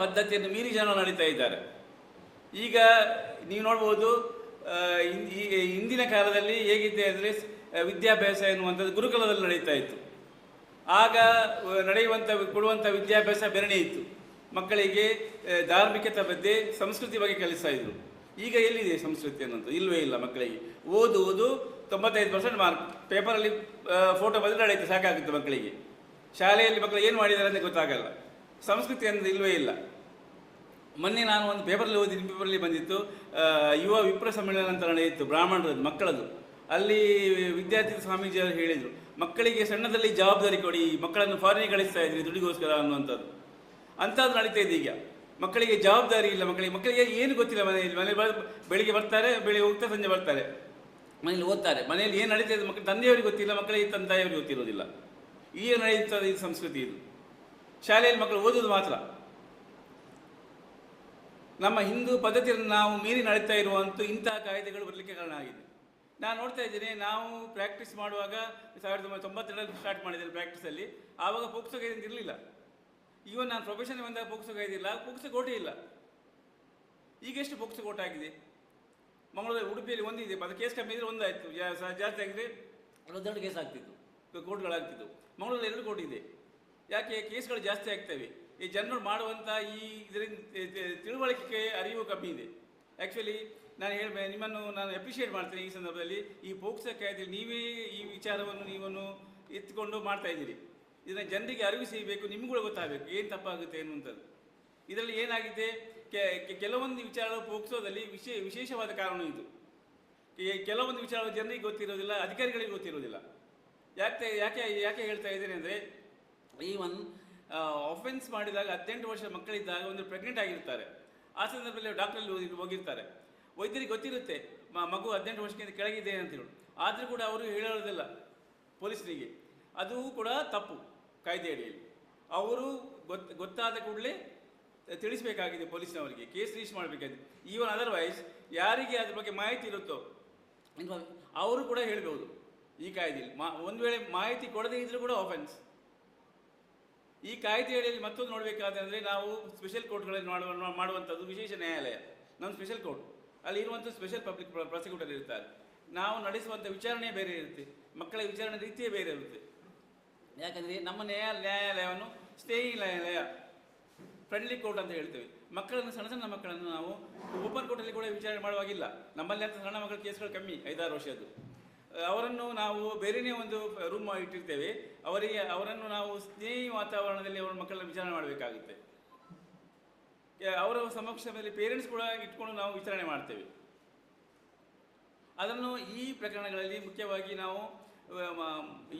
ಪದ್ಧತಿಯನ್ನು ಮೀರಿ ಜನ ನಡೀತಾ ಇದ್ದಾರೆ. ಈಗ ನೀವು ನೋಡ್ಬೋದು ಇಂದಿನ ಕಾಲದಲ್ಲಿ ಹೇಗಿದೆ ಅಂದರೆ, ವಿದ್ಯಾಭ್ಯಾಸ ಎನ್ನುವಂಥದ್ದು ಗುರುಕುಲದಲ್ಲಿ ನಡೀತಾ ಇತ್ತು. ಆಗ ನಡೆಯುವಂಥ, ಕೊಡುವಂಥ ವಿದ್ಯಾಭ್ಯಾಸ ಬೆರಣೆ ಇತ್ತು. ಮಕ್ಕಳಿಗೆ ಧಾರ್ಮಿಕತೆ ಬಗ್ಗೆ, ಸಂಸ್ಕೃತಿ ಬಗ್ಗೆ ಕಲಿಸ್ತಾ ಇದ್ರು. ಈಗ ಎಲ್ಲಿದೆ ಸಂಸ್ಕೃತಿ ಅನ್ನೋದು ಇಲ್ಲವೇ ಇಲ್ಲ ಮಕ್ಕಳಿಗೆ. ಓದುವುದು ತೊಂಬತ್ತೈದು ಪರ್ಸೆಂಟ್ ಮಾರ್ಕ್ ಪೇಪರಲ್ಲಿ ಫೋಟೋ ಬಂದರೆ ನಡೆಯುತ್ತೆ ಸಾಕಾಗುತ್ತೆ ಮಕ್ಕಳಿಗೆ. ಶಾಲೆಯಲ್ಲಿ ಮಕ್ಕಳು ಏನು ಮಾಡಿದ್ದಾರೆ ಅಂತ ಗೊತ್ತಾಗಲ್ಲ. ಸಂಸ್ಕೃತಿ ಅನ್ನೋದು ಇಲ್ಲವೇ ಇಲ್ಲ. ಮೊನ್ನೆ ನಾನು ಒಂದು ಪೇಪರಲ್ಲಿ ಓದಿ ಪೇಪರಲ್ಲಿ ಬಂದಿತ್ತು. ಯುವ ವಿಪ್ರ ಸಮ್ಮೇಳನ ಅಂತ ನಡೆಯಿತು, ಬ್ರಾಹ್ಮಣರದ್ದು ಮಕ್ಕಳದು ಅಲ್ಲಿ ವಿದ್ಯಾರ್ಥಿ ಸ್ವಾಮೀಜಿಯವರು ಹೇಳಿದರು, ಮಕ್ಕಳಿಗೆ ಸಣ್ಣದಲ್ಲಿ ಜವಾಬ್ದಾರಿ ಕೊಡಿ, ಮಕ್ಕಳನ್ನು ಫಾರಿನಿಗೆ ಕಳಿಸ್ತಾ ಇದ್ರಿ, ದುಡ್ಡಿಗೋಸ್ಕರ ಅನ್ನುವಂಥದ್ದು. ಅಂಥದ್ದು ನಡೀತಾ ಇದೆ ಈಗ. ಮಕ್ಕಳಿಗೆ ಜವಾಬ್ದಾರಿ ಇಲ್ಲ, ಮಕ್ಕಳಿಗೆ ಮಕ್ಕಳಿಗೆ ಏನು ಗೊತ್ತಿಲ್ಲ ಮನೆಯಲ್ಲಿ. ಮನೆ ಬೆಳಿಗ್ಗೆ ಬರ್ತಾರೆ, ಬೆಳಿಗ್ಗೆ ಹೋಗ್ತಾ ಸಂಜೆ ಬರ್ತಾರೆ. ಮನೇಲಿ ಓದ್ತಾರೆ. ಮನೆಯಲ್ಲಿ ಏನು ನಡೀತಾ ಇದೆ ಮಕ್ಕಳು ತಂದೆಯವರಿಗೆ ಗೊತ್ತಿಲ್ಲ ಮಕ್ಕಳಿಗೆ ತಂದೆಯವರಿಗೆ ಗೊತ್ತಿರೋದಿಲ್ಲ. ಈಗ ನಡೆಯುತ್ತದೆ ಈ ಸಂಸ್ಕೃತಿ ಇದು. ಶಾಲೆಯಲ್ಲಿ ಮಕ್ಕಳು ಓದುವುದು ಮಾತ್ರ. ನಮ್ಮ ಹಿಂದೂ ಪದ್ಧತಿಯನ್ನು ನಾವು ಮೀರಿ ನಡೀತಾ ಇರುವಂಥ ಇಂತಹ ಕಾಯ್ದೆಗಳು ಬರಲಿಕ್ಕೆ ಕಾರಣ ಆಗಿದೆ. ನಾನು ನೋಡ್ತಾ ಇದ್ದೀನಿ, ನಾವು ಪ್ರಾಕ್ಟೀಸ್ ಮಾಡುವಾಗ ಸಾವಿರದ ಒಂಬೈನೂರ ತೊಂಬತ್ತೆರಡರಲ್ಲಿ ಸ್ಟಾರ್ಟ್ ಮಾಡಿದ್ದೇನೆ ಪ್ರಾಕ್ಟೀಸಲ್ಲಿ ಆವಾಗ ಪೋಕ್ಸೋ ಅಂತ ಇರಲಿಲ್ಲ. ಈವನ್ ನಾನು ಪ್ರೊಫೆಷನ್ ಬಂದಾಗ ಪೋಕ್ಸೋ ಕಾಯ್ದೆ ಇಲ್ಲ. ಪೋಕ್ಸೋ ಕೋಟೆ ಇಲ್ಲ. ಈಗೆಷ್ಟು ಪೋಕ್ಸೋ ಕೋಟೆ ಆಗಿದೆ? ಮಂಗಳೂರು ಉಡುಪಿಯಲ್ಲಿ ಒಂದಿದೆ ಅದು ಕೇಸ್ ಕಮ್ಮಿ ಇದ್ರೆ ಒಂದಾಯಿತು. ಜಾಸ್ತಿ ಆಗಿದ್ರೆ ಒಂದೆರಡು ಕೇಸ್ ಆಗ್ತಿತ್ತು. ಕೋರ್ಟ್ಗಳಾಗ್ತಿತ್ತು ಮಂಗಳೂರಲ್ಲಿ ಎರಡು ಕೋಟಿ ಇದೆ. ಯಾಕೆ? ಕೇಸ್ಗಳು ಜಾಸ್ತಿ ಆಗ್ತವೆ. ಈ ಜನರು ಮಾಡುವಂಥ ಈ ಇದರಿಂದ ತಿಳುವಳಿಕೆ ಅರಿವು ಕಮ್ಮಿ ಇದೆ. ಆ್ಯಕ್ಚುಲಿ ನಾನು ಹೇಳ ನಿಮ್ಮನ್ನು ನಾನು ಅಪ್ರಿಷಿಯೇಟ್ ಮಾಡ್ತೇನೆ ಈ ಸಂದರ್ಭದಲ್ಲಿ. ಈ ಪೋಕ್ಸೋ ಕಾಯ್ದೆ ನೀವೇ ಈ ವಿಚಾರವನ್ನು ನೀವನ್ನು ಎತ್ತಿಕೊಂಡು ಮಾಡ್ತಾ ಇದ್ದೀರಿ. ಇದನ್ನು ಜನರಿಗೆ ಅರಿವು ಸಿಗಬೇಕು ನಿಮಗೂ ಗೊತ್ತಾಗಬೇಕು. ಏನು ತಪ್ಪಾಗುತ್ತೆ ಅನ್ನುವಂಥದ್ದು. ಇದರಲ್ಲಿ ಏನಾಗಿದೆ? ಕೆಲವೊಂದು ವಿಚಾರಗಳು ಪೋಕ್ಸೋದಲ್ಲಿ ವಿಶೇ, ವಿಶೇಷವಾದ ಕಾರಣ ಇದು. ಕೆಲವೊಂದು ವಿಚಾರಗಳು ಜನರಿಗೆ ಗೊತ್ತಿರೋದಿಲ್ಲ, ಅಧಿಕಾರಿಗಳಿಗೆ ಗೊತ್ತಿರೋದಿಲ್ಲ. ಯಾಕೆ ಯಾಕೆ ಯಾಕೆ ಹೇಳ್ತಾ ಇದ್ದೀನಿ ಅಂದರೆ, ಈ ಒಂದು ಆಫೆನ್ಸ್ ಮಾಡಿದಾಗ, ಹದಿನೆಂಟು ವರ್ಷ ಮಕ್ಕಳಿದ್ದಾಗ ಒಂದು ಪ್ರೆಗ್ನೆಂಟ್ ಆಗಿರ್ತಾರೆ. ಆ ಸಂದರ್ಭದಲ್ಲಿ ಡಾಕ್ಟ್ರಲ್ಲಿ ಹೋಗಿ ಹೋಗಿರ್ತಾರೆ. ವೈದ್ಯರಿಗೆ ಗೊತ್ತಿರುತ್ತೆ ಮಗು ಹದಿನೆಂಟು ವರ್ಷಕ್ಕಿಂತ ಕೆಳಗಿದೆ ಅಂತೇಳಿ ಆದರೂ ಕೂಡ ಅವರು ಹೇಳೋದಿಲ್ಲ ಪೊಲೀಸರಿಗೆ. ಅದು ಕೂಡ ತಪ್ಪು ಕಾಯ್ದೆ ಅಡಿಯಲ್ಲಿ. ಅವರು ಗೊತ್ತು ಗೊತ್ತಾದ ಕೂಡಲೇ ತಿಳಿಸಬೇಕಾಗಿದೆ ಪೊಲೀಸ್ನವರಿಗೆ, ಕೇಸ್ ರಿಜಿಸ್ಟರ್ ಮಾಡಬೇಕಾಗಿದೆ. ಈವನ್ ಅದರ್ವೈಸ್ ಯಾರಿಗೆ ಅದ್ರ ಬಗ್ಗೆ ಮಾಹಿತಿ ಇರುತ್ತೋ ಅವರು ಕೂಡ ಹೇಳ್ಬೋದು ಈ ಕಾಯ್ದೆಯಲ್ಲಿ. ಮಾ, ಒಂದು ವೇಳೆ ಮಾಹಿತಿ ಕೊಡದೇ ಇದ್ರೂ ಕೂಡ ಆಫೆನ್ಸ್ ಈ ಕಾಯ್ದೆಯಲ್ಲಿ ಮತ್ತೊಂದು ನೋಡಬೇಕಾದ್ರೆ ನಾವು ಸ್ಪೆಷಲ್ ಕೋರ್ಟ್ಗಳಲ್ಲಿ ಮಾಡುವ, ಮಾಡುವಂಥದ್ದು ವಿಶೇಷ ನ್ಯಾಯಾಲಯ. ನಮ್ಮ ಸ್ಪೆಷಲ್ ಕೋರ್ಟ್ ಅಲ್ಲಿ ಇರುವಂಥ ಸ್ಪೆಷಲ್ ಪಬ್ಲಿಕ್ ಪ್ರಾಸಿಕ್ಯೂಟರ್ ಇರ್ತಾರೆ. ನಾವು ನಡೆಸುವಂಥ ವಿಚಾರಣೆ ಬೇರೆ ಇರುತ್ತೆ. ಮಕ್ಕಳ ವಿಚಾರಣೆ ರೀತಿಯೇ ಬೇರೆ ಇರುತ್ತೆ. ಯಾಕಂದರೆ ನಮ್ಮ ನ್ಯಾಯ, ನ್ಯಾಯಾಲಯವನ್ನು ಸ್ಟೇಯಿಂಗ್ ನ್ಯಾಯಾಲಯ. ಫ್ರೆಂಡ್ಲಿ ಕೋರ್ಟ್ ಅಂತ ಹೇಳ್ತೇವೆ. ಮಕ್ಕಳನ್ನು, ಸಣ್ಣ ಸಣ್ಣ ಮಕ್ಕಳನ್ನು ನಾವು ಓಪನ್ ಕೋರ್ಟಲ್ಲಿ ಕೂಡ ವಿಚಾರಣೆ ಮಾಡುವಾಗಿಲ್ಲ. ನಮ್ಮಲ್ಲಿ ಅಂತ ಸಣ್ಣ ಮಕ್ಕಳ ಕೇಸ್ಗಳು ಕಮ್ಮಿ, ಐದಾರು ವರ್ಷದ್ದು. ಅವರನ್ನು ನಾವು ಬೇರೆಯೇ ಒಂದು ರೂಮ್ ಇಟ್ಟಿರ್ತೇವೆ. ಅವರಿಗೆ, ಅವರನ್ನು ನಾವು ಸ್ನೇಹಿ ವಾತಾವರಣದಲ್ಲಿ ಅವರ ಮಕ್ಕಳನ್ನ ವಿಚಾರಣೆ ಮಾಡಬೇಕಾಗುತ್ತೆ. ಅವರ ಸಮಕ್ಷಮದಲ್ಲಿ ಪೇರೆಂಟ್ಸ್ ಕೂಡ ಇಟ್ಕೊಂಡು ನಾವು ವಿಚಾರಣೆ ಮಾಡ್ತೇವೆ. ಅದನ್ನು ಈ ಪ್ರಕರಣಗಳಲ್ಲಿ ಮುಖ್ಯವಾಗಿ ನಾವು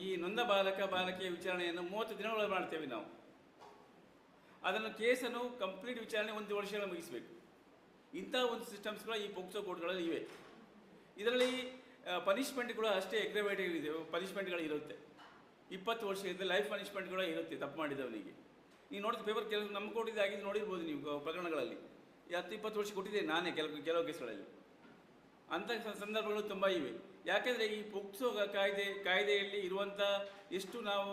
ಈ ನೊಂದ ಬಾಲಕ, ಬಾಲಕಿಯ ವಿಚಾರಣೆಯನ್ನು ಮೂವತ್ತು ದಿನಗಳಲ್ಲಿ ಮಾಡ್ತೇವೆ ನಾವು. ಅದನ್ನು ಕೇಸನ್ನು ಕಂಪ್ಲೀಟ್ ವಿಚಾರಣೆ ಒಂದು ವರ್ಷಗಳ ಮುಗಿಸಬೇಕು. ಇಂಥ ಒಂದು ಸಿಸ್ಟಮ್ಸ್ ಕೂಡ ಈ ಪೋಕ್ಸೋ ಕೋರ್ಟ್ಗಳಲ್ಲಿ ಇವೆ. ಇದರಲ್ಲಿ ಪನಿಷ್ಮೆಂಟ್ ಕೂಡ ಅಷ್ಟೇ ಪನಿಷ್ಮೆಂಟ್ಗಳು ಇರುತ್ತೆ. ಇಪ್ಪತ್ತು ವರ್ಷ ಇದೆ ಲೈಫ್ ಪನಿಷ್ಮೆಂಟ್ ಕೂಡ ಇರುತ್ತೆ, ತಪ್ಪು ಮಾಡಿದವನಿಗೆ. ನೀವು ನೋಡಿದ ಪೇಪರ್ ಕೆಲವು ನಮ್ಮ ಕೋರ್ಟಿದೆ ಆಗಿದ್ದು ನೋಡಿರ್ಬೋದು ನೀವು ಪ್ರಕರಣಗಳಲ್ಲಿ. ಹತ್ತು, ಇಪ್ಪತ್ತು ವರ್ಷ ಕೊಟ್ಟಿದೆ ನಾನೇ ಕೆಲವು ಕೆಲವು ಕೇಸ್ಗಳಲ್ಲಿ. ಅಂಥ ಸಂದರ್ಭಗಳು ತುಂಬ ಇವೆ. ಯಾಕೆಂದರೆ ಈ ಪೋಕ್ಸೋ ಕಾಯ್ದೆ, ಕಾಯ್ದೆಯಲ್ಲಿ ಇರುವಂಥ ಎಷ್ಟು ನಾವು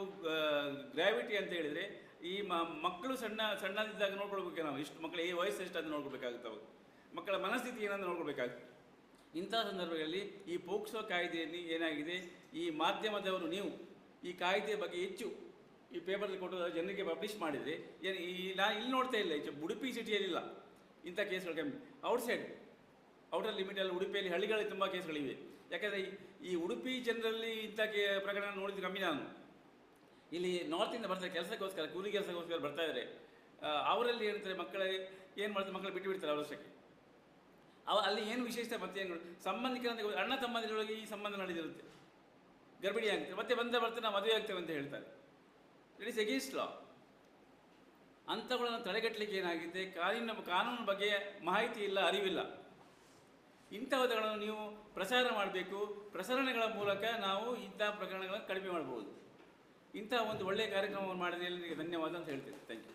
ಗ್ರಾವಿಟಿ ಅಂತ ಹೇಳಿದರೆ ಈ ಮಕ್ಕಳು ಸಣ್ಣ, ಸಣ್ಣದಿದ್ದಾಗ ನೋಡ್ಕೊಳ್ಬೇಕು ನಾವು. ಇಷ್ಟು ಮಕ್ಕಳ ಈ ವಯಸ್ಸು ಎಷ್ಟು ಅಂತ ನೋಡ್ಕೊಳ್ಬೇಕಾಗುತ್ತೆ ಅವಾಗ ಮಕ್ಕಳ ಮನಸ್ಥಿತಿ ಏನಂತ ನೋಡ್ಕೊಳ್ಬೇಕಾಗುತ್ತೆ. ಇಂಥ ಸಂದರ್ಭಗಳಲ್ಲಿ ಈ ಪೋಕ್ಸೋ ಕಾಯ್ದೆಯಲ್ಲಿ ಏನಾಗಿದೆ? ಈ ಮಾಧ್ಯಮದವರು ನೀವು ಈ ಕಾಯ್ದೆಯ ಬಗ್ಗೆ ಹೆಚ್ಚು ಈ ಪೇಪರಲ್ಲಿ ಕೊಟ್ಟು ಜನರಿಗೆ ಪಬ್ಲಿಷ್ ಮಾಡಿದರೆ ಏನು ಈ ನಾನು ಇಲ್ಲಿ ನೋಡ್ತಾ ಇಲ್ಲ ಹೆಚ್ಚು ಉಡುಪಿ ಸಿಟಿಯಲ್ಲಿಲ್ಲ ಇಂಥ ಕೇಸ್ಗಳು ಕಮ್ಮಿ. ಔಟ್ಸೈಡ್, ಔಟರ್ ಲಿಮಿಟಲ್ಲಿ ಉಡುಪಿಯಲ್ಲಿ ಹಳ್ಳಿಗಳಲ್ಲಿ ತುಂಬ ಕೇಸ್ಗಳಿವೆ. ಯಾಕಂದರೆ ಈ- ಉಡುಪಿ ಜನರಲ್ಲಿ ಇಂಥ ಕೇ, ಪ್ರಕರಣ ನೋಡಿದ್ದು ಕಮ್ಮಿ ನಾನು. ಇಲ್ಲಿ ನಾರ್ತಿಂದ ಬರ್ತಾರೆ, ಕೆಲಸಕ್ಕೋಸ್ಕರ, ಕೂಲಿ ಕೆಲಸಕ್ಕೋಸ್ಕರ ಬರ್ತಾ ಇದ್ದಾರೆ ಅವರಲ್ಲಿ ಏನಂತಾರೆ ಮಕ್ಕಳ, ಏನು ಮಾಡ್ತಾರೆ ಮಕ್ಕಳು ಬಿಟ್ಟು ಬಿಡ್ತಾರೆ ಅವರಷ್ಟಕ್ಕೆ ಅವ ಅಲ್ಲಿ ಏನು ವಿಶೇಷತೆ ಮತ್ತೆ ಏನು ಸಂಬಂಧಿಕರಂತ ಅಣ್ಣ ತಮ್ಮಂದಿರೊಳಗೆ ಈ ಸಂಬಂಧ ನಡೆದಿರುತ್ತೆ. ಗರ್ಭಿಣಿ ಆಗ್ತದೆ ಮತ್ತೆ ಬಂದ ಬರ್ತಾರೆ ನಾವು ಮದುವೆ ಆಗ್ತೇವೆ ಅಂತ ಹೇಳ್ತಾರೆ. ಇಟ್ ಇಸ್ ಎಗೇನ್ಸ್ಟ್ ಲಾ ಅಂಥವುಗಳನ್ನು ತಡೆಗಟ್ಟಲಿಕ್ಕೆ ಏನಾಗಿದೆ? ಕಾನೂನಿನ ಕಾನೂನು ಬಗ್ಗೆ ಮಾಹಿತಿ ಇಲ್ಲ, ಅರಿವಿಲ್ಲ. ಇಂಥವುಗಳನ್ನು ನೀವು ಪ್ರಸಾರ ಮಾಡಬೇಕು. ಪ್ರಸರಣಗಳ ಮೂಲಕ ನಾವು ಇಂಥ ಪ್ರಕರಣಗಳನ್ನು ಕಡಿಮೆ ಮಾಡ್ಬೋದು. ಇಂಥ ಒಂದು ಒಳ್ಳೆಯ ಕಾರ್ಯಕ್ರಮವನ್ನು ಮಾಡಿದ ಧನ್ಯವಾದ ಅಂತ ಹೇಳ್ತೀನಿ. Thank you